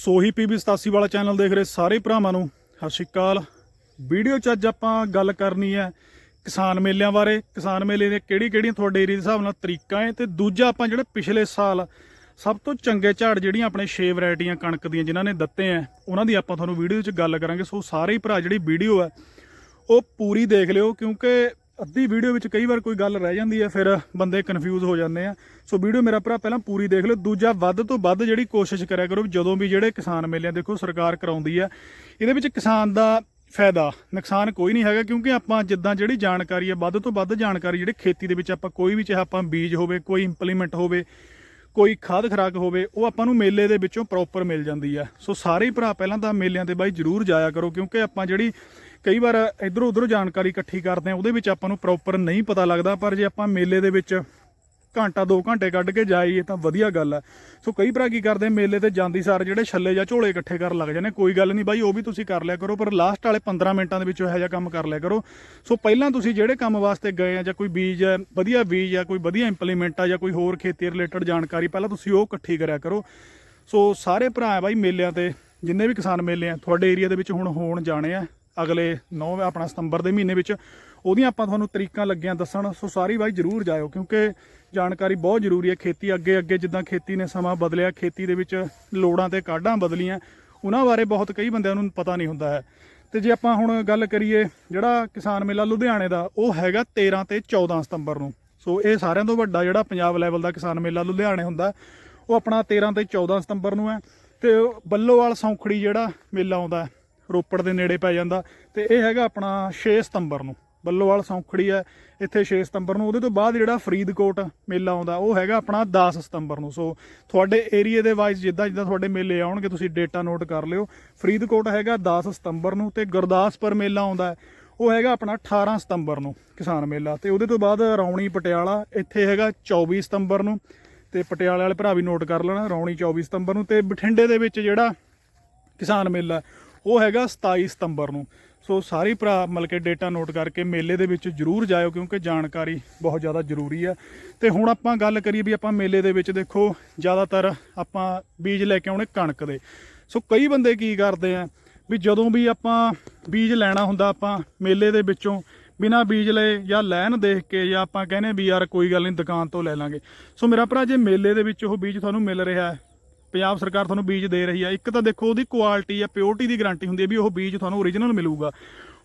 ਸੋਹੀ PB 87 ਵਾਲਾ channel ਦੇਖ ਰਹੇ ਸਾਰੇ ਭਰਾਵਾਂ ਨੂੰ। ਸਤਿ ਸ਼੍ਰੀ ਅਕਾਲ। ਵੀਡੀਓ 'ਚ ਅੱਜ ਆਪਾਂ ਗੱਲ ਕਰਨੀ ਹੈ ਕਿਸਾਨ ਮੇਲਿਆਂ ਬਾਰੇ। ਕਿਸਾਨ ਮੇਲੇ ਦੇ ਕਿਹੜੀ ਕਿਹੜੀਆਂ ਤੁਹਾਡੇ ਏਰੀਆ ਦੇ ਹਿਸਾਬ ਨਾਲ ਤਰੀਕਾ ਹੈ ਤੇ ਦੂਜਾ ਆਪਾਂ ਜਿਹੜੇ ਪਿਛਲੇ ਸਾਲ ਸਭ ਤੋਂ ਚੰਗੇ ਝਾੜ ਜਿਹੜੀਆਂ ਆਪਣੇ 6 ਵੈਰਾਈਟੀਆਂ ਕਣਕ ਦੀਆਂ ਜਿਨ੍ਹਾਂ ਨੇ ਦਿੱਤੇ ਆ ਉਹਨਾਂ ਦੀ ਆਪਾਂ ਤੁਹਾਨੂੰ ਵੀਡੀਓ 'ਚ ਗੱਲ ਕਰਾਂਗੇ। ਸੋ ਸਾਰੇ ਹੀ ਭਰਾ, ਜਿਹੜੀ ਵੀਡੀਓ ਹੈ, ਉਹ ਪੂਰੀ ਦੇਖ ਲਿਓ ਕਿਉਂਕਿ ਅੱਧੀ ਵੀਡੀਓ ਵਿੱਚ ਕਈ ਵਾਰ ਕੋਈ ਗੱਲ ਰਹਿ ਜਾਂਦੀ ਹੈ, ਫਿਰ ਬੰਦੇ ਕਨਫਿਊਜ਼ ਹੋ ਜਾਂਦੇ ਆ। ਸੋ ਵੀਡੀਓ ਮੇਰਾ ਭਰਾ ਪਹਿਲਾਂ ਪੂਰੀ ਦੇਖ ਲਿਓ। ਦੂਜਾ, ਵੱਧ ਤੋਂ ਵੱਧ ਜਿਹੜੀ ਕੋਸ਼ਿਸ਼ ਕਰਿਆ ਕਰੋ ਵੀ ਜਦੋਂ ਵੀ ਜਿਹੜੇ ਕਿਸਾਨ ਮੇਲੇ ਦੇਖੋ ਸਰਕਾਰ ਕਰਾਉਂਦੀ ਆ, ਇਹਦੇ ਵਿੱਚ ਕਿਸਾਨ ਦਾ ਫਾਇਦਾ, ਨੁਕਸਾਨ ਕੋਈ ਨਹੀਂ ਹੈਗਾ, ਕਿਉਂਕਿ ਆਪਾਂ ਜਿੱਦਾਂ ਜਿਹੜੀ ਜਾਣਕਾਰੀ ਹੈ ਵੱਧ ਤੋਂ ਵੱਧ ਜਾਣਕਾਰੀ ਜਿਹੜੀ ਖੇਤੀ ਦੇ ਵਿੱਚ ਆਪਾਂ ਕੋਈ ਵੀ ਚਾਹੇ ਆਪਾਂ ਬੀਜ ਹੋਵੇ, ਕੋਈ ਇੰਪਲੀਮੈਂਟ ਹੋਵੇ, ਕੋਈ ਖਾਦ ਖਰਾਕ ਹੋਵੇ, ਉਹ ਆਪਾਂ ਨੂੰ ਮੇਲੇ ਦੇ ਵਿੱਚੋਂ ਪ੍ਰੋਪਰ ਮਿਲ ਜਾਂਦੀ ਆ। ਸੋ ਸਾਰੇ ਭਰਾ ਪਹਿਲਾਂ ਤਾਂ ਮੇਲਿਆਂ ਤੇ ਬਾਈ ਜਰੂਰ ਜਾਇਆ ਕਰੋ, ਕਿਉਂਕਿ ਆਪਾਂ ਜਿਹੜੀ ਕਈ ਵਾਰ ਇਧਰੋਂ ਉਧਰੋਂ ਜਾਣਕਾਰੀ ਇਕੱਠੀ ਕਰਦੇ ਆ ਉਹਦੇ ਵਿੱਚ ਆਪਾਂ ਨੂੰ ਪ੍ਰੋਪਰ ਨਹੀਂ ਪਤਾ ਲੱਗਦਾ, ਪਰ ਜੇ ਆਪਾਂ ਮੇਲੇ ਦੇ ਵਿੱਚ ਘੰਟਾ 2 ਘੰਟੇ ਕੱਢ ਕੇ ਜਾਈਏ ਤਾਂ ਵਧੀਆ ਗੱਲ ਆ। ਸੋ ਕਈ ਭਰਾ ਕੀ ਕਰਦੇ ਮੇਲੇ ਤੇ ਜਾਂਦੀ ਸਾਰ ਜਿਹੜੇ ਛੱਲੇ ਜਾਂ ਝੋਲੇ ਇਕੱਠੇ ਕਰਨ ਲੱਗ ਜਾਂਦੇ ਕੋਈ ਗੱਲ ਨਹੀਂ ਬਾਈ, ਉਹ ਵੀ ਤੁਸੀਂ ਕਰ ਲਿਆ ਕਰੋ, ਪਰ ਲਾਸਟ ਵਾਲੇ 15 ਮਿੰਟਾਂ ਦੇ ਵਿੱਚ ਇਹੋ ਜਿਹਾ ਕੰਮ ਕਰ ਲਿਆ ਕਰੋ। ਸੋ ਪਹਿਲਾਂ ਤੁਸੀਂ ਜਿਹੜੇ ਕੰਮ ਵਾਸਤੇ ਗਏ ਆ, ਜਾਂ ਕੋਈ ਬੀਜ ਹੈ ਵਧੀਆ ਬੀਜ ਆ, ਕੋਈ ਵਧੀਆ ਇੰਪਲੀਮੈਂਟ ਆ, ਜਾਂ ਕੋਈ ਹੋਰ ਖੇਤੀ ਰਿਲੇਟਡ ਜਾਣਕਾਰੀ, ਪਹਿਲਾਂ ਤੁਸੀਂ ਉਹ ਇਕੱਠੀ ਕਰਿਆ ਕਰੋ। ਸੋ ਸਾਰੇ ਭਰਾ ਆ ਬਾਈ ਮੇਲਿਆਂ ਤੇ, ਜਿੰਨੇ ਵੀ ਕਿਸਾਨ ਮੇਲੇ ਆ, ਤੁਹਾਡੇ ਏਰੀਆ ਦੇ ਵਿੱਚ ਹੁਣ ਹੋਣ ਜਾਣੇ ਆ। ਅਗਲੇ 9 ਆਪਣਾ ਸਤੰਬਰ ਦੇ ਮਹੀਨੇ ਵਿੱਚ ਉਹਦੀਆਂ ਆਪਾਂ ਤੁਹਾਨੂੰ ਤਰੀਕਾਂ ਲੱਗੀਆਂ ਦੱਸਣ, ਸੋ ਸਾਰੀ ਵਾਈ ਜਰੂਰ ਜਾਇਓ, ਕਿਉਂਕਿ ਜਾਣਕਾਰੀ ਬਹੁਤ ਜ਼ਰੂਰੀ ਹੈ ਖੇਤੀ ਅੱਗੇ ਅੱਗੇ ਜਿੱਦਾਂ ਖੇਤੀ ਨੇ ਸਮਾਂ ਬਦਲਿਆ, ਖੇਤੀ ਦੇ ਵਿੱਚ ਲੋੜਾਂ ਤੇ ਕਾਢਾਂ ਬਦਲੀਆਂ, ਉਹਨਾਂ ਬਾਰੇ ਬਹੁਤ ਕਈ ਬੰਦਿਆਂ ਨੂੰ ਪਤਾ ਨਹੀਂ ਹੁੰਦਾ ਹੈ। ਤੇ ਜੇ ਆਪਾਂ ਹੁਣ ਗੱਲ ਕਰੀਏ ਜਿਹੜਾ ਕਿਸਾਨ ਮੇਲਾ ਲੁਧਿਆਣੇ ਦਾ, ਉਹ ਹੈਗਾ 13 ਤੇ 14 ਸਤੰਬਰ ਨੂੰ। ਸੋ ਇਹ ਸਾਰਿਆਂ ਤੋਂ ਵੱਡਾ ਜਿਹੜਾ ਪੰਜਾਬ ਲੈਵਲ ਦਾ ਕਿਸਾਨ ਮੇਲਾ ਲੁਧਿਆਣੇ ਹੁੰਦਾ, ਉਹ ਆਪਣਾ 13 ਤੇ 14 ਸਤੰਬਰ ਨੂੰ ਹੈ। ਤੇ ਬੱਲੋਵਾਲ ਸੌਂਖੜੀ ਜਿਹੜਾ ਮੇਲਾ ਆਉਂਦਾ ਰੋਪੜ ਦੇ ਨੇੜੇ ਪੈ ਜਾਂਦਾ ਤੇ ਇਹ ਹੈਗਾ ਆਪਣਾ 6 ਸਤੰਬਰ ਨੂੰ। ਬੱਲੋਵਾਲ ਸੌਂਖੜੀ ਹੈ, ਇੱਥੇ 6 ਸਤੰਬਰ ਨੂੰ। ਉਹਦੇ ਤੋਂ ਬਾਅਦ ਜਿਹੜਾ ਫਰੀਦਕੋਟ ਮੇਲਾ ਆਉਂਦਾ, ਉਹ ਹੈਗਾ ਆਪਣਾ 10 ਸਤੰਬਰ ਨੂੰ। ਸੋ ਤੁਹਾਡੇ ਏਰੀਆ ਦੇ ਵਾਈਜ਼ ਜਿੱਦਾਂ ਜਿੱਦਾਂ ਤੁਹਾਡੇ ਮੇਲੇ ਆਉਣਗੇ, ਤੁਸੀਂ ਡੇਟਾ ਨੋਟ ਕਰ ਲਿਓ। ਫਰੀਦਕੋਟ ਹੈਗਾ 10 ਸਤੰਬਰ ਨੂੰ ਤੇ ਗੁਰਦਾਸਪੁਰ ਮੇਲਾ ਆਉਂਦਾ ਉਹ ਹੈਗਾ ਆਪਣਾ 18 ਸਤੰਬਰ ਨੂੰ ਕਿਸਾਨ ਮੇਲਾ। ਤੇ ਉਹਦੇ ਤੋਂ ਬਾਅਦ ਰੌਣੀ ਪਟਿਆਲਾ, ਇੱਥੇ ਹੈਗਾ 24 ਸਤੰਬਰ ਨੂੰ। ਤੇ ਪਟਿਆਲੇ ਵਾਲੇ ਭਰਾ ਵੀ ਨੋਟ ਕਰ ਲੈਣਾ, ਰੌਣੀ 24 ਸਤੰਬਰ ਨੂੰ। ਤੇ ਬਠਿੰਡੇ ਦੇ ਵਿੱਚ ਜਿਹੜਾ ਕਿਸਾਨ ਮੇਲਾ ਉਹ ਹੈਗਾ 27 ਸਤੰਬਰ ਨੂੰ। ਸੋ ਸਾਰੇ ਭਰਾ ਮਿਲ ਕੇ ਡੇਟਾ ਨੋਟ ਕਰਕੇ ਮੇਲੇ ਦੇ ਵਿੱਚ ਜਰੂਰ ਜਾਇਓ ਕਿਉਂਕਿ ਜਾਣਕਾਰੀ ਬਹੁਤ ਜ਼ਿਆਦਾ ਜ਼ਰੂਰੀ ਹੈ। ਤੇ ਹੁਣ ਆਪਾਂ ਗੱਲ ਕਰੀਏ ਵੀ ਆਪਾਂ ਮੇਲੇ ਦੇ ਵਿੱਚ ਦੇਖੋ, ਜ਼ਿਆਦਾਤਰ ਆਪਾਂ ਬੀਜ ਲੈ ਕੇ ਆਉਣੇ ਕਣਕ ਦੇ। ਸੋ ਕਈ ਬੰਦੇ ਕੀ ਕਰਦੇ ਆ ਵੀ ਜਦੋਂ ਵੀ ਆਪਾਂ ਬੀਜ ਲੈਣਾ ਹੁੰਦਾ ਆਪਾਂ ਮੇਲੇ ਦੇ ਵਿੱਚੋਂ ਬਿਨਾ ਬੀਜ ਲਏ ਜਾਂ ਲੈਣ ਦੇਖ ਕੇ ਜਾਂ ਆਪਾਂ ਕਹਿੰਦੇ ਵੀ ਯਾਰ ਕੋਈ ਗੱਲ ਨਹੀਂ ਦੁਕਾਨ ਤੋਂ ਲੈ ਲਾਂਗੇ। ਸੋ ਮੇਰਾ ਭਰਾ, ਜੇ ਮੇਲੇ ਦੇ ਵਿੱਚ ਉਹ ਬੀਜ ਤੁਹਾਨੂੰ ਮਿਲ ਰਿਹਾ ਹੈ ਪੰਜਾਬ ਸਰਕਾਰ ਤੁਹਾਨੂੰ ਬੀਜ ਦੇ ਰਹੀ ਆ। ਇੱਕ ਤਾਂ ਦੇਖੋ ਉਹਦੀ ਕੁਆਲਿਟੀ ਆ ਪਿਓਰਟੀ ਦੀ ਗਾਰੰਟੀ ਹੁੰਦੀ ਹੈ ਵੀ ਉਹ ਬੀਜ ਤੁਹਾਨੂੰ ਓਰੀਜਨਲ ਮਿਲੂਗਾ।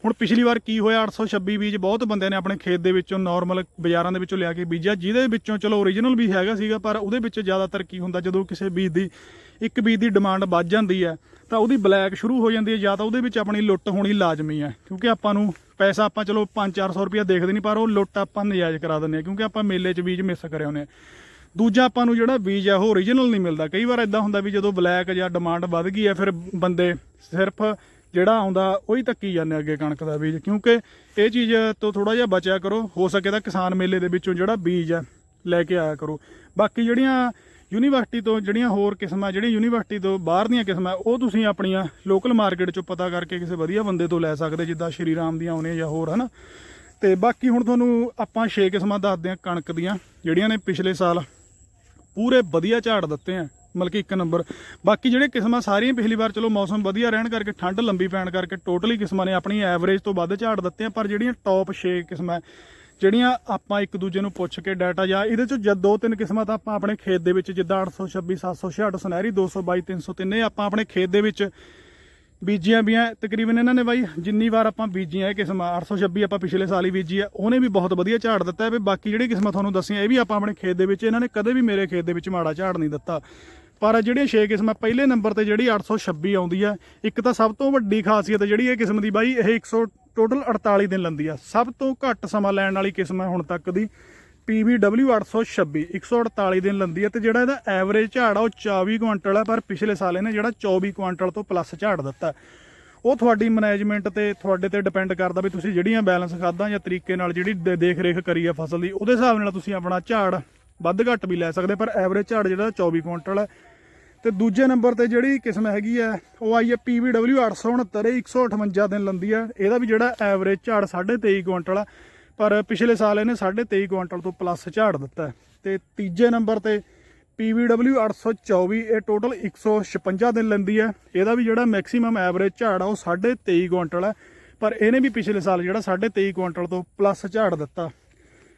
ਹੁਣ ਪਿਛਲੀ ਵਾਰ ਕੀ ਹੋਇਆ 826 ਬੀਜ ਬਹੁਤ ਬੰਦਿਆਂ ਨੇ ਆਪਣੇ ਖੇਤ ਦੇ ਵਿੱਚੋਂ ਨਾਰਮਲ ਬਾਜ਼ਾਰਾਂ ਦੇ ਵਿੱਚੋਂ ਲਿਆ ਕੇ ਬੀਜਿਆ, ਜਿਹਦੇ ਵਿੱਚੋਂ ਚਲੋ ਓਰੀਜਨਲ ਵੀ ਹੈਗਾ ਸੀਗਾ, ਪਰ ਉਹਦੇ ਵਿੱਚ ਜ਼ਿਆਦਾਤਰ ਕੀ ਹੁੰਦਾ, ਜਦੋਂ ਕਿਸੇ ਬੀਜ ਦੀ, ਇੱਕ ਬੀਜ ਦੀ ਡਿਮਾਂਡ ਵੱਧ ਜਾਂਦੀ ਹੈ ਤਾਂ ਉਹਦੀ ਬਲੈਕ ਸ਼ੁਰੂ ਹੋ ਜਾਂਦੀ ਹੈ ਜਾਂ ਤਾਂ ਉਹਦੇ ਵਿੱਚ ਆਪਣੀ ਲੁੱਟ ਹੋਣੀ ਲਾਜ਼ਮੀ ਹੈ ਕਿਉਂਕਿ ਆਪਾਂ ਨੂੰ ਪੈਸਾ ਆਪਾਂ ਚਲੋ 5-400 ਰੁਪਇਆ ਦੇਖਦੇ ਨਹੀਂ, ਪਰ ਉਹ ਲੁੱਟ ਆਪਾਂ ਨਜਾਇਜ਼ ਕਰਾ ਦਿੰਦੇ ਆ, ਕਿਉਂਕਿ ਆਪਾਂ ਮੇਲੇ 'ਚ ਬੀਜ ਮਿਸ ਕਰਿਆ ਹੁੰਦੇ ਆ। ਦੂਜਾ ਆਪਾਂ ਨੂੰ ਜਿਹੜਾ ਬੀਜ ਆ, ਉਹ ਓਰੀਜਨਲ ਨਹੀਂ ਮਿਲਦਾ। ਕਈ ਵਾਰ ਇਦਾਂ ਹੁੰਦਾ ਵੀ ਜਦੋਂ ਬਲੈਕ ਜਾਂ ਡਿਮਾਂਡ ਵੱਧ ਗਈ ਹੈ ਫਿਰ ਬੰਦੇ ਸਿਰਫ ਜਿਹੜਾ ਆਉਂਦਾ, ਉਹੀ ਧੱਕੀ ਜਾਂਦੇ ਅੱਗੇ ਕਣਕ ਦਾ ਬੀਜ। ਕਿਉਂਕਿ ਇਹ ਚੀਜ਼ ਤੋਂ ਥੋੜਾ ਜਿਹਾ ਬਚਿਆ ਕਰੋ, ਹੋ ਸਕੇ ਤਾਂ ਕਿਸਾਨ ਮੇਲੇ ਦੇ ਵਿੱਚੋਂ ਜਿਹੜਾ ਬੀਜ ਆ, ਲੈ ਕੇ ਆਇਆ ਕਰੋ। ਬਾਕੀ ਜਿਹੜੀਆਂ ਯੂਨੀਵਰਸਿਟੀ ਤੋਂ ਜਿਹੜੀਆਂ ਹੋਰ ਕਿਸਮਾਂ ਜਿਹੜੀਆਂ ਯੂਨੀਵਰਸਿਟੀ ਤੋਂ ਬਾਹਰ ਦੀਆਂ ਕਿਸਮਾਂ, ਉਹ ਤੁਸੀਂ ਆਪਣੀਆਂ ਲੋਕਲ ਮਾਰਕੀਟ ਚੋਂ ਪਤਾ ਕਰਕੇ ਕਿਸੇ ਵਧੀਆ ਬੰਦੇ ਤੋਂ ਲੈ ਸਕਦੇ, ਜਿੱਦਾਂ ਸ਼੍ਰੀ ਰਾਮ ਦੀਆਂ ਆਉਣੀਆਂ ਜਾਂ ਹੋਰ, ਹਨਾ? ਤੇ ਬਾਕੀ ਹੁਣ ਤੁਹਾਨੂੰ ਆਪਾਂ 6 ਕਿਸਮਾਂ ਦੱਸਦੇ ਹਾਂ ਕਣਕ ਦੀਆਂ, ਜਿਹੜੀਆਂ ਨੇ ਪਿਛਲੇ ਸਾਲ ਪੂਰੇ ਵਧੀਆ ਝਾੜ ਦਿੱਤੇ ਆ, ਮਤਲਬ ਕਿ ਇੱਕ ਨੰਬਰ। ਬਾਕੀ ਜਿਹੜੇ ਕਿਸਮਾਂ ਸਾਰੀਆਂ ਪਿਛਲੀ ਵਾਰ ਚਲੋ ਮੌਸਮ ਵਧੀਆ ਰਹਿਣ ਕਰਕੇ ਠੰਡ ਲੰਬੀ ਪੈਣ ਕਰਕੇ ਟੋਟਲੀ ਕਿਸਮਾਂ ਨੇ ਆਪਣੀ ਐਵਰੇਜ ਤੋਂ ਵੱਧ ਝਾੜ ਦਿੱਤੇ ਆ, ਪਰ ਜਿਹੜੀਆਂ ਟੌਪ 6 ਕਿਸਮਾਂ, ਜਿਹੜੀਆਂ ਆਪਾਂ ਇੱਕ ਦੂਜੇ ਨੂੰ ਪੁੱਛ ਕੇ ਡਾਟਾ ਜਾਂ ਇਹਦੇ ਚੋਂ ਜਦ ਦੋ ਤਿੰਨ ਕਿਸਮਾਂ ਤਾਂ ਆਪਾਂ ਆਪਣੇ ਖੇਤ ਦੇ ਵਿੱਚ ਜਿੱਦਾਂ 826 766 ਸੁਨਹਿਰੀ 222 303 ਇਹ ਆਪਾਂ ਆਪਣੇ ਖੇਤ ਦੇ ਵਿੱਚ ਬੀਜੀਆਂ ਵੀ ਆ ਤਕਰੀਬਨ ਇਹਨਾਂ ਨੇ ਬਾਈ ਜਿੰਨੀ ਵਾਰ ਆਪਾਂ ਬੀਜੀਆਂ, ਇਹ ਕਿਸਮਾਂ 826 ਆਪਾਂ ਪਿਛਲੇ ਸਾਲ ਹੀ ਬੀਜੀ ਆ। ਉਹਨੇ ਵੀ ਬਹੁਤ ਵਧੀਆ ਝਾੜ ਦਿੱਤਾ ਵੀ ਬਾਕੀ ਜਿਹੜੀ ਕਿਸਮਾਂ ਤੁਹਾਨੂੰ ਦੱਸੀਆਂ, ਇਹ ਵੀ ਆਪਾਂ ਆਪਣੇ ਖੇਤ ਦੇ ਵਿੱਚ, ਇਹਨਾਂ ਨੇ ਕਦੇ ਵੀ ਮੇਰੇ ਖੇਤ ਦੇ ਵਿੱਚ ਮਾੜਾ ਝਾੜ ਨਹੀਂ ਦਿੱਤਾ। ਪਰ ਜਿਹੜੀਆਂ 6 ਕਿਸਮਾਂ, ਪਹਿਲੇ ਨੰਬਰ ਤੇ ਜਿਹੜੀ 826 ਆਉਂਦੀ ਆ, ਇੱਕ ਤਾਂ ਸਭ ਤੋਂ ਵੱਡੀ ਖਾਸੀਅਤ ਜਿਹੜੀ ਇਹ ਕਿਸਮ ਦੀ ਬਾਈ, ਇਹ 100 ਟੋਟਲ 48 ਦਿਨ ਲੰਦੀ ਆ। ਸਭ ਤੋਂ ਘੱਟ ਸਮਾਂ ਲੈਣ ਵਾਲੀ ਕਿਸਮ ਹੈ ਹੁਣ ਤੱਕ ਦੀ। PBW 826 148 ਦਿਨ ਲੰਦੀ ਹੈ ਤੇ ਜਿਹੜਾ ਇਹਦਾ ਐਵਰੇਜ ਝਾੜ ਆ, ਉਹ 24 ਕੁਇੰਟਲ ਹੈ ਪਰ ਪਿਛਲੇ ਸਾਲ ਇਹਨੇ ਜਿਹੜਾ 24 ਕੁਇੰਟਲ ਤੋਂ ਪਲੱਸ ਝਾੜ ਦਿੱਤਾ। ਉਹ ਤੁਹਾਡੀ ਮੈਨੇਜਮੈਂਟ ਤੇ ਤੁਹਾਡੇ ਤੇ ਡਿਪੈਂਡ ਕਰਦਾ ਵੀ ਤੁਸੀਂ ਜਿਹੜੀਆਂ ਬੈਲੈਂਸ ਖਾਦਾਂ ਜਾਂ ਤਰੀਕੇ ਨਾਲ ਜਿਹੜੀ ਦੇ- ਦੇਖ ਰੇਖ ਕਰੀ ਆ ਫਸਲ ਦੀ, ਉਹਦੇ ਹਿਸਾਬ ਨਾਲ ਤੁਸੀਂ ਆਪਣਾ ਝਾੜ ਵੱਧ ਘੱਟ ਵੀ ਲੈ ਸਕਦੇ, ਪਰ ਐਵਰੇਜ ਝਾੜ ਜਿਹੜਾ 24 ਕੁਇੰਟਲ ਹੈ ਤੇ ਦੂਜੇ ਨੰਬਰ ਤੇ ਜਿਹੜੀ ਕਿਸਮ ਹੈਗੀ ਆ, ਉਹ ਆਈ ਹੈ PBW 869 ਇਹ 158 ਦਿਨ ਲੰਦੀ ਆ। ਇਹਦਾ ਵੀ ਜਿਹੜਾ ਐਵਰੇਜ ਝਾੜ 23.5 ਕੁਇੰਟਲ ਆ। ਪਰ ਪਿਛਲੇ ਸਾਲ ਇਹਨੇ 23.5 ਕੁਇੰਟਲ ਤੋਂ ਪਲੱਸ ਝਾੜ ਦਿੱਤਾ ਹੈ। ਤੇ ਤੀਜੇ ਨੰਬਰ ਤੇ PVW 824 ਇਹ ਟੋਟਲ 156 ਦਿਨ ਲੈਂਦੀ ਹੈ। ਇਹਦਾ ਵੀ ਜਿਹੜਾ ਮੈਕਸਿਮਮ ਐਵਰੇਜ ਝਾੜ ਆ, ਉਹ 23.5 ਕੁਇੰਟਲ ਹੈ। ਪਰ ਇਹਨੇ ਵੀ ਪਿਛਲੇ ਸਾਲ ਜਿਹੜਾ 23.5 ਕੁਇੰਟਲ ਤੋਂ ਪਲੱਸ ਝਾੜ ਦਿੱਤਾ।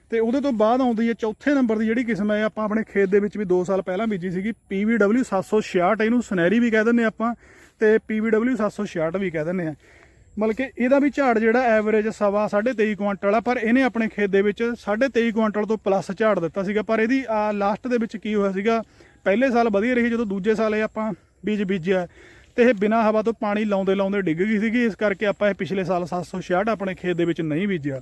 ਤੇ ਉਹਦੇ ਤੋਂ ਬਾਅਦ ਆਉਂਦੀ ਹੈ ਚੌਥੇ ਨੰਬਰ ਦੀ ਜਿਹੜੀ ਕਿਸਮ ਹੈ, ਆਪਾਂ ਆਪਣੇ ਖੇਤ ਦੇ ਵਿੱਚ ਵੀ 2 ਸਾਲ ਪਹਿਲਾਂ ਬੀਜੀ ਸੀਗੀ PVW 766 ਇਹਨੂੰ ਸੁਨਹਿਰੀ ਵੀ ਕਹਿ ਦਿੰਦੇ ਆਪਾਂ, ਤੇ PVW 766 ਵੀ ਕਹਿ ਦਿੰਦੇ ਆ ਮਤਲਬ ਕਿ ਇਹਦਾ ਵੀ ਝਾੜ ਜਿਹੜਾ ਐਵਰੇਜ ਸਵਾ 23.5 ਕੁਇੰਟਲ ਆ, ਪਰ ਇਹਨੇ ਆਪਣੇ ਖੇਤ ਦੇ ਵਿੱਚ 23.5 ਕੁਇੰਟਲ ਤੋਂ ਪਲੱਸ ਝਾੜ ਦਿੱਤਾ ਸੀਗਾ। ਪਰ ਇਹਦੀ, ਆ ਲਾਸਟ ਦੇ ਵਿੱਚ ਕੀ ਹੋਇਆ ਸੀਗਾ? ਪਹਿਲੇ ਸਾਲ ਵਧੀਆ ਰਹੀ, ਜਦੋਂ ਦੂਜੇ ਸਾਲ ਇਹ ਆਪਾਂ ਬੀਜ ਬੀਜਿਆ, ਤੇ ਇਹ ਬਿਨਾਂ ਹਵਾ ਤੋਂ ਪਾਣੀ ਲਾਉਂਦੇ ਲਾਉਂਦੇ ਡਿੱਗ ਗਈ ਸੀਗੀ। ਇਸ ਕਰਕੇ ਆਪਾਂ ਇਹ ਪਿਛਲੇ ਸਾਲ 766 ਆਪਣੇ ਖੇਤ ਦੇ ਵਿੱਚ ਨਹੀਂ ਬੀਜਿਆ।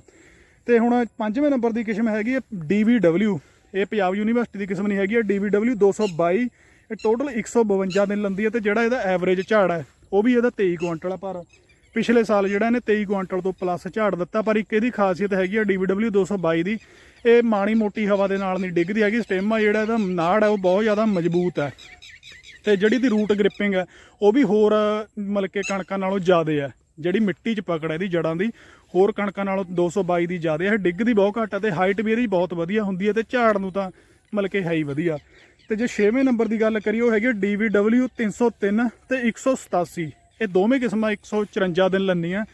ਤੇ ਹੁਣ ਪੰਜਵੇਂ ਨੰਬਰ ਦੀ ਕਿਸਮ ਹੈਗੀ ਹੈ DVW ਇਹ ਪੰਜਾਬ ਯੂਨੀਵਰਸਿਟੀ ਦੀ ਕਿਸਮ ਨਹੀਂ ਹੈਗੀ ਹੈ DVW 222 ਇਹ ਟੋਟਲ 152 ਦਿਨ ਲੰਦੀ ਹੈ ਤੇ ਜਿਹੜਾ ਇਹਦਾ ਐਵਰੇਜ ਝਾੜ ਹੈ ਉਹ ਵੀ ਇਹਦਾ 23 ਕੁਇੰਟਲ ਆ। ਪਰ ਪਿਛਲੇ ਸਾਲ ਜਿਹੜਾ ਇਹਨੇ 23 ਕੁਇੰਟਲ ਤੋਂ ਪਲੱਸ ਝਾੜ ਦਿੱਤਾ, ਪਰ ਇੱਕ ਇਹਦੀ ਖਾਸੀਅਤ ਹੈਗੀ ਆ DVW 222 ਦੀ ਇਹ ਮਾੜੀ ਮੋਟੀ ਹਵਾ ਦੇ ਨਾਲ ਨਹੀਂ ਡਿੱਗਦੀ ਹੈਗੀ ਸਟੈਮ ਆ ਜਿਹੜਾ ਇਹਦਾ ਨਾੜ ਹੈ ਉਹ ਬਹੁਤ ਜ਼ਿਆਦਾ ਮਜ਼ਬੂਤ ਹੈ ਤੇ ਜਿਹੜੀ ਦੀ ਰੂਟ ਗ੍ਰਿਪਿੰਗ ਹੈ ਉਹ ਵੀ ਹੋਰ ਮਤਲਬ ਕਿ ਕਣਕਾਂ ਨਾਲੋਂ ਜ਼ਿਆਦਾ ਹੈ ਜਿਹੜੀ ਮਿੱਟੀ 'ਚ ਪਕੜ ਹੈ ਇਹਦੀ ਜੜਾਂ ਦੀ, ਹੋਰ ਕਣਕਾਂ ਨਾਲੋਂ 222 ਦੀ ਜ਼ਿਆਦਾ ਹੈ ਇਹ ਡਿੱਗਦੀ ਬਹੁਤ ਘੱਟ ਹੈ ਤੇ ਹਾਈਟ ਵੀ ਇਹਦੀ ਬਹੁਤ ਵਧੀਆ ਹੁੰਦੀ ਹੈ ਤੇ ਝਾੜ ਨੂੰ ਤਾਂ ਮਤਲਬ ਕਿ ਹੈ ਹੀ ਵਧੀਆ। ਤੇ ਜੇ 6ਵੇਂ ਨੰਬਰ ਦੀ ਗੱਲ ਕਰੀਏ, ਉਹ ਹੈਗੀ DVW 303 ਤੇ 187 ਇਹ ਦੋਵੇਂ ਕਿਸਮਾਂ 154 ਦਿਨ ਲੰਨੀਆਂ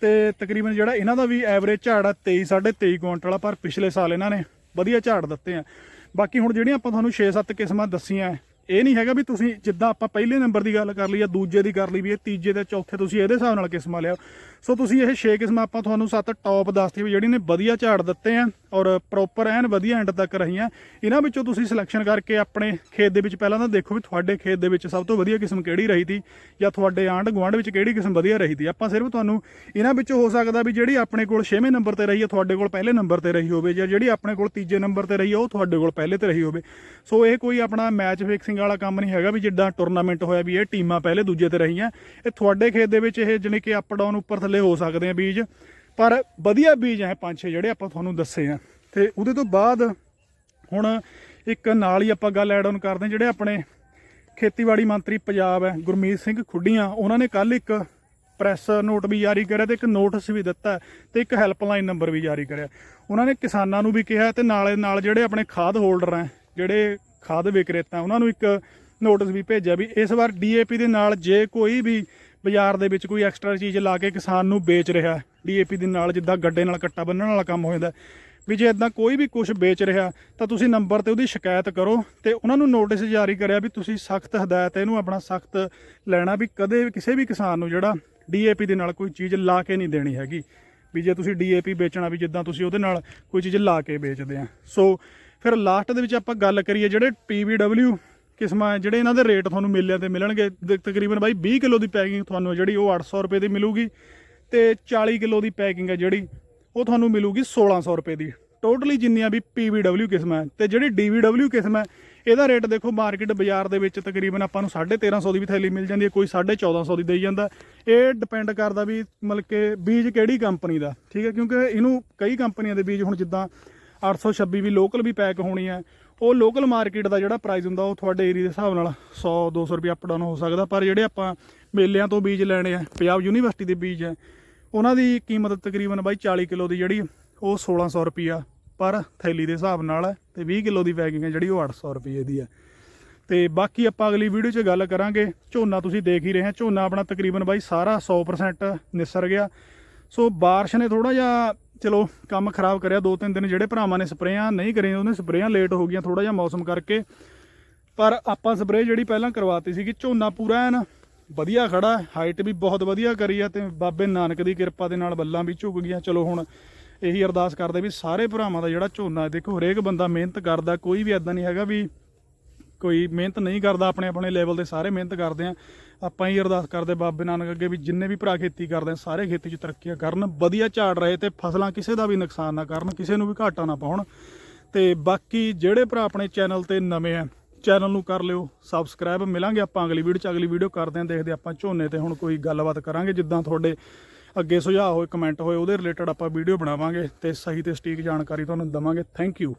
ਤੇ ਤਕਰੀਬਨ ਜਿਹੜਾ ਇਹਨਾਂ ਦਾ ਵੀ ਐਵਰੇਜ ਝਾੜ ਆ 23 23.5 ਕੁਇੰਟਲ ਆ, ਪਰ ਪਿਛਲੇ ਸਾਲ ਇਹਨਾਂ ਨੇ ਵਧੀਆ ਝਾੜ ਦਿੱਤੇ ਆ। ਬਾਕੀ ਹੁਣ ਜਿਹੜੀਆਂ ਆਪਾਂ ਤੁਹਾਨੂੰ 6-7 ਕਿਸਮਾਂ ਦੱਸੀਆਂ, ਇਹ ਨਹੀਂ ਹੈਗਾ ਵੀ ਤੁਸੀਂ ਜਿੱਦਾਂ ਆਪਾਂ ਪਹਿਲੇ ਨੰਬਰ ਦੀ ਗੱਲ ਕਰ ਲਈ ਜਾਂ ਦੂਜੇ ਦੀ ਕਰ ਲਈ ਵੀ ਇਹ ਤੀਜੇ ਤੇ ਚੌਥੇ ਤੁਸੀਂ ਇਹਦੇ ਹਿਸਾਬ ਨਾਲ ਕਿਸਮਾਂ ਲਿਆਓ। ਸੋ ਤੁਸੀਂ ਇਹ 6 ਕਿਸਮਾਂ ਆਪਾਂ ਤੁਹਾਨੂੰ ਸੱਤ ਟੌਪ ਦੱਸਤੀ ਵੀ ਜਿਹੜੀ ਨੇ ਵਧੀਆ ਝਾੜ ਦਿੱਤੇ ਆ ਔਰ ਪ੍ਰੋਪਰ ਐਨ ਵਧੀਆ ਐਂਡ ਤੱਕ ਰਹੀਆਂ। ਇਹਨਾਂ ਵਿੱਚੋਂ ਤੁਸੀਂ ਸਿਲੈਕਸ਼ਨ ਕਰਕੇ ਆਪਣੇ ਖੇਤ ਦੇ ਵਿੱਚ ਪਹਿਲਾਂ ਤਾਂ ਦੇਖੋ ਵੀ ਤੁਹਾਡੇ ਖੇਤ ਦੇ ਵਿੱਚ ਸਭ ਤੋਂ ਵਧੀਆ ਕਿਸਮ ਕਿਹੜੀ ਰਹੀ ਤੀ ਜਾਂ ਤੁਹਾਡੇ ਆਂਢ ਗੁਆਂਢ ਵਿੱਚ ਕਿਹੜੀ ਕਿਸਮ ਵਧੀਆ ਰਹੀ ਤੀ। ਆਪਾਂ ਸਿਰਫ ਤੁਹਾਨੂੰ ਇਹਨਾਂ ਵਿੱਚੋਂ ਹੋ ਸਕਦਾ ਵੀ ਜਿਹੜੀ ਆਪਣੇ ਕੋਲ 6ਵੇਂ ਨੰਬਰ ਤੇ ਰਹੀ ਹੈ ਤੁਹਾਡੇ ਕੋਲ ਪਹਿਲੇ ਨੰਬਰ ਤੇ ਰਹੀ ਹੋਵੇ ਜਾਂ ਜਿਹੜੀ ਆਪਣੇ ਕੋਲ ਤੀਜੇ ਨੰਬਰ ਤੇ ਰਹੀ ਹੈ ਉਹ ਤੁਹਾਡੇ ਕੋਲ ਪਹਿਲੇ ਤੇ ਰਹੀ ਹੋਵੇ। ਸੋ ਇਹ ਕੋਈ ਆਪਣਾ ਮੈਚ ਫਿਕਸਿੰਗ ਵਾਲਾ ਕੰਮ ਨਹੀਂ ਹੈਗਾ ਵੀ ਜਿੱਦਾਂ ਟੂਰਨਾਮੈਂਟ ਹੋਇਆ ਵੀ ਇਹ ਟੀਮਾਂ ਪਹਿਲੇ ਦੂਜੇ ਤੇ ਰਹੀਆਂ। ਇਹ ਤੁਹਾਡੇ ਖੇਤ ਦੇ ਵਿੱਚ ਇਹ ਜਾਣੀ ਕਿ ਅਪ ਡਾਊਨ ਉੱਪਰ ਥੱਲੇ ਹੋ ਸਕਦੇ ਆ ਬੀਜ। ਪਰ ਵਧੀਆ ਬੀਜ ਹੈ ਪੰਜ ਛੇ ਜਿਹੜੇ ਆਪਾਂ ਤੁਹਾਨੂੰ ਦੱਸੇ ਆ। ਤੇ ਉਹਦੇ ਤੋਂ ਬਾਅਦ ਹੁਣ ਇੱਕ ਨਾਲ ਹੀ ਆਪਾਂ ਗੱਲ ਐਡ ਆਨ ਕਰਦੇ ਹਾਂ ਜਿਹੜੇ ਆਪਣੇ ਖੇਤੀਬਾੜੀ ਮੰਤਰੀ ਪੰਜਾਬ ਹੈ ਗੁਰਮੀਤ ਸਿੰਘ ਖੁੱਡੀਆਂ। ਉਹਨਾਂ ਨੇ ਕੱਲ ਇੱਕ ਪ੍ਰੈਸ ਨੋਟ ਵੀ ਜਾਰੀ ਕਰਿਆ ਤੇ ਇੱਕ ਨੋਟਿਸ ਵੀ ਦਿੱਤਾ ਤੇ ਇੱਕ ਹੈਲਪਲਾਈਨ ਨੰਬਰ ਵੀ ਜਾਰੀ ਕਰਿਆ। ਉਹਨਾਂ ਨੇ ਕਿਸਾਨਾਂ ਨੂੰ ਵੀ ਕਿਹਾ ਤੇ ਨਾਲੇ ਨਾਲ ਜਿਹੜੇ ਆਪਣੇ ਖਾਦ ਹੋਲਡਰ ਹੈ ਜਿਹੜੇ ਖਾਦ ਵਿਕਰੇਤਾ, ਉਹਨਾਂ ਨੂੰ ਇੱਕ ਨੋਟਿਸ ਵੀ ਭੇਜਿਆ ਵੀ ਇਸ ਵਾਰ ਡੀਏਪੀ ਦੇ ਨਾਲ ਜੇ ਕੋਈ ਵੀ ਬਾਜ਼ਾਰ ਦੇ ਵਿੱਚ ਕੋਈ ਐਕਸਟਰਾ ਚੀਜ਼ ਲਾ ਕੇ ਕਿਸਾਨ ਨੂੰ ਵੇਚ ਰਿਹਾ ਡੀਏਪੀ ਦੇ ਨਾਲ ਜਿੱਦਾਂ ਗੱਡੇ ਨਾਲ ਕੱਟਾ ਬੰਨਣ ਵਾਲਾ ਕੰਮ ਹੋ ਜਾਂਦਾ ਵੀ ਜੇ ਇਦਾਂ ਕੋਈ ਵੀ ਕੁਝ ਵੇਚ ਰਿਹਾ ਤਾਂ ਤੁਸੀਂ ਨੰਬਰ ਤੇ ਉਹਦੀ ਸ਼ਿਕਾਇਤ ਕਰੋ ਤੇ ਉਹਨਾਂ ਨੂੰ ਨੋਟਿਸ ਜਾਰੀ ਕਰਿਆ ਵੀ ਤੁਸੀਂ ਸਖਤ ਹਦਾਇਤ ਇਹਨੂੰ ਆਪਣਾ ਸਖਤ ਲੈਣਾ ਵੀ ਕਦੇ ਕਿਸੇ ਵੀ ਕਿਸਾਨ ਨੂੰ ਜਿਹੜਾ ਡੀਏਪੀ ਦੇ ਨਾਲ ਕੋਈ ਚੀਜ਼ ਲਾ ਕੇ ਨਹੀਂ ਦੇਣੀ ਹੈਗੀ। ਵੀ ਜੇ ਤੁਸੀਂ ਡੀਏਪੀ ਵੇਚਣਾ ਵੀ ਜਿੱਦਾਂ ਤੁਸੀਂ ਉਹਦੇ ਨਾਲ ਕੋਈ ਚੀਜ਼ ਲਾ ਕੇ ਵੇਚਦੇ ਆ। ਸੋ ਫਿਰ ਲਾਸਟ ਦੇ ਵਿੱਚ ਆਪਾਂ ਗੱਲ ਕਰੀਏ ਜਿਹੜੇ PVW ਕਿਸਮਾਂ ਹੈ, ਜਿਹੜੇ ਇਹਨਾਂ ਦੇ ਰੇਟ ਤੁਹਾਨੂੰ ਮੇਲਿਆਂ ਤੇ ਮਿਲਣਗੇ। ਤਕਰੀਬਨ ਬਾਈ 20 ਕਿਲੋ ਦੀ ਪੈਕਿੰਗ ਤੁਹਾਨੂੰ ਜਿਹੜੀ ਉਹ 800 ਰੁਪਏ ਦੀ ਮਿਲੂਗੀ ਤੇ 40 ਕਿਲੋ ਦੀ ਪੈਕਿੰਗ ਹੈ ਜਿਹੜੀ ਉਹ ਤੁਹਾਨੂੰ ਮਿਲੂਗੀ 1600 ਰੁਪਏ ਦੀ। ਟੋਟਲੀ ਜਿੰਨੀਆਂ ਵੀ PVW ਕਿਸਮ ਹੈ ਤੇ ਜਿਹੜੀ DVW ਕਿਸਮ ਹੈ ਇਹਦਾ ਰੇਟ ਦੇਖੋ ਮਾਰਕੀਟ ਬਾਜ਼ਾਰ ਦੇ ਵਿੱਚ ਤਕਰੀਬਨ ਆਪਾਂ ਨੂੰ 1350 ਦੀ ਵੀ ਥੈਲੀ ਮਿਲ ਜਾਂਦੀ ਹੈ ਕੋਈ 1450 ਦੀ ਦੇਈ ਜਾਂਦਾ। ਇਹ ਡਿਪੈਂਡ ਕਰਦਾ ਵੀ ਮਤਲਬ ਕਿ ਬੀਜ ਕਿਹੜੀ ਕੰਪਨੀ ਦਾ ਠੀਕ ਹੈ? ਕਿਉਂਕਿ ਇਹਨੂੰ ਕਈ ਕੰਪਨੀਆਂ ਦੇ ਬੀਜ ਹੁਣ ਜਿੱਦਾਂ 826 ਵੀ ਲੋਕਲ ਵੀ ਪੈਕ ਹੋਣੀ ਹੈ ਉਹ ਲੋਕਲ ਮਾਰਕੀਟ ਦਾ ਜਿਹੜਾ ਪ੍ਰਾਈਸ ਹੁੰਦਾ ਉਹ ਤੁਹਾਡੇ ਏਰੀਆ ਦੇ ਹਿਸਾਬ ਨਾਲ 100 200 ਰੁਪਏ ਅਪ ਡਾਊਨ ਹੋ ਸਕਦਾ, ਪਰ ਜਿਹੜੇ ਆਪਾਂ ਮੇਲਿਆਂ ਤੋਂ ਬੀਜ ਲੈਣੇ ਆ, ਪੰਜਾਬ ਯੂਨੀਵਰਸਿਟੀ ਦੇ ਬੀਜ ਹੈ ਉਹਨਾਂ ਦੀ ਕੀਮਤ ਤਕਰੀਬਨ ਬਾਈ 40 ਕਿਲੋ ਦੀ ਜਿਹੜੀ ਉਹ 1600 ਰੁਪਿਆ ਪਰ ਥੈਲੀ ਦੇ ਹਿਸਾਬ ਨਾਲ ਹੈ ਤੇ 20 ਕਿਲੋ ਦੀ ਪੈਕਿੰਗ ਹੈ ਜਿਹੜੀ ਉਹ 800 ਰੁਪਏ ਦੀ ਹੈ ਤੇ ਬਾਕੀ ਆਪਾਂ ਅਗਲੀ ਵੀਡੀਓ 'ਚ ਗੱਲ ਕਰਾਂਗੇ, ਝੋਨਾ ਤੁਸੀਂ ਦੇਖ ਹੀ ਰਹੇ ਹੋ ਝੋਨਾ ਆਪਣਾ ਤਕਰੀਬਨ ਬਾਈ ਸਾਰਾ 100% ਨਿਸਰ ਗਿਆ। ਸੋ ਬਾਰਿਸ਼ ਨੇ ਥੋੜਾ ਜਿਹਾ ਚਲੋ, ਕੰਮ ਖਰਾਬ ਕਰਿਆ, ਦੋ ਤਿੰਨ ਦਿਨ ਜਿਹੜੇ ਭਰਾਵਾਂ ਨੇ ਸਪਰੇਆਂ ਨਹੀਂ ਕਰੀਆਂ, ਉਹਨੇ ਸਪਰੇਆਂ ਲੇਟ ਹੋ ਗਈਆਂ ਥੋੜਾ ਜਿਹਾ ਮੌਸਮ ਕਰਕੇ। ਪਰ ਆਪਾਂ ਸਪਰੇਅ ਜਿਹੜੀ ਪਹਿਲਾਂ ਕਰਵਾਤੀ ਸੀਗੀ, ਝੋਨਾ ਪੂਰਾ ਐਨ ਵਧੀਆ ਖੜਾ ਹਾਈਟ ਵੀ ਬਹੁਤ ਵਧੀਆ ਕਰੀ ਆ ਤੇ ਬਾਬੇ ਨਾਨਕ ਦੀ ਕਿਰਪਾ ਦੇ ਨਾਲ ਬੱਲਾਂ ਵੀ ਝੁਕ ਗਈਆਂ। ਚਲੋ ਹੁਣ ਇਹੀ ਅਰਦਾਸ ਕਰਦੇ ਵੀ ਸਾਰੇ ਭਰਾਵਾਂ ਦਾ ਜਿਹੜਾ ਝੋਨਾ ਦੇਖੋ ਹਰੇਕ ਬੰਦਾ ਮਿਹਨਤ ਕਰਦਾ, ਕੋਈ ਵੀ ਐਦਾਂ ਨਹੀਂ ਹੈਗਾ ਵੀ ਕੋਈ ਮਿਹਨਤ ਨਹੀਂ ਕਰਦਾ, ਆਪਣੇ ਆਪਣੇ ਲੈਵਲ ਤੇ ਸਾਰੇ ਮਿਹਨਤ ਕਰਦੇ ਆ। ਆਪਾਂ ਹੀ ਅਰਦਾਸ ਕਰਦੇ ਬਾਬੇ ਨਾਨਕ ਅੱਗੇ ਵੀ ਜਿੰਨੇ ਵੀ ਭਰਾ ਖੇਤੀ ਕਰਦੇ ਆ, ਸਾਰੇ ਖੇਤੀ 'ਚ ਤਰੱਕੀਆਂ ਕਰਨ ਵਧੀਆ ਝਾੜ ਰਹੇ ਤੇ ਫਸਲਾਂ ਕਿਸੇ ਦਾ ਵੀ ਨੁਕਸਾਨ ਨਾ ਕਰਨ, ਕਿਸੇ ਨੂੰ ਵੀ ਘਾਟਾ ਨਾ ਪਾਉਣ। ਤੇ ਬਾਕੀ ਜਿਹੜੇ ਭਰਾ ਆਪਣੇ ਚੈਨਲ ਤੇ ਨਵੇਂ ਆ ਚੈਨਲ ਨੂੰ ਕਰ ਲਿਓ ਸਬਸਕ੍ਰਾਈਬ ਮਿਲਾਂਗੇ ਆਪਾਂ ਅਗਲੀ ਵੀਡੀਓ 'ਚ। ਅਗਲੀ ਵੀਡੀਓ ਕਰਦੇ ਆਂ, ਦੇਖਦੇ ਆਪਾਂ ਝੋਨੇ ਤੇ ਹੁਣ ਕੋਈ ਗੱਲਬਾਤ ਕਰਾਂਗੇ, ਜਿੱਦਾਂ ਤੁਹਾਡੇ ਅੱਗੇ ਸੁਝਾਅ ਹੋਏ ਕਮੈਂਟ ਹੋਏ, ਉਹਦੇ ਰਿਲੇਟਡ ਆਪਾਂ ਵੀਡੀਓ ਬਣਾਵਾਂਗੇ। ਤੇ ਸਹੀ ਤੇ ਸਟੀਕ ਜਾਣਕਾਰੀ ਤੁਹਾਨੂੰ ਦਵਾਂਗੇ। Thank you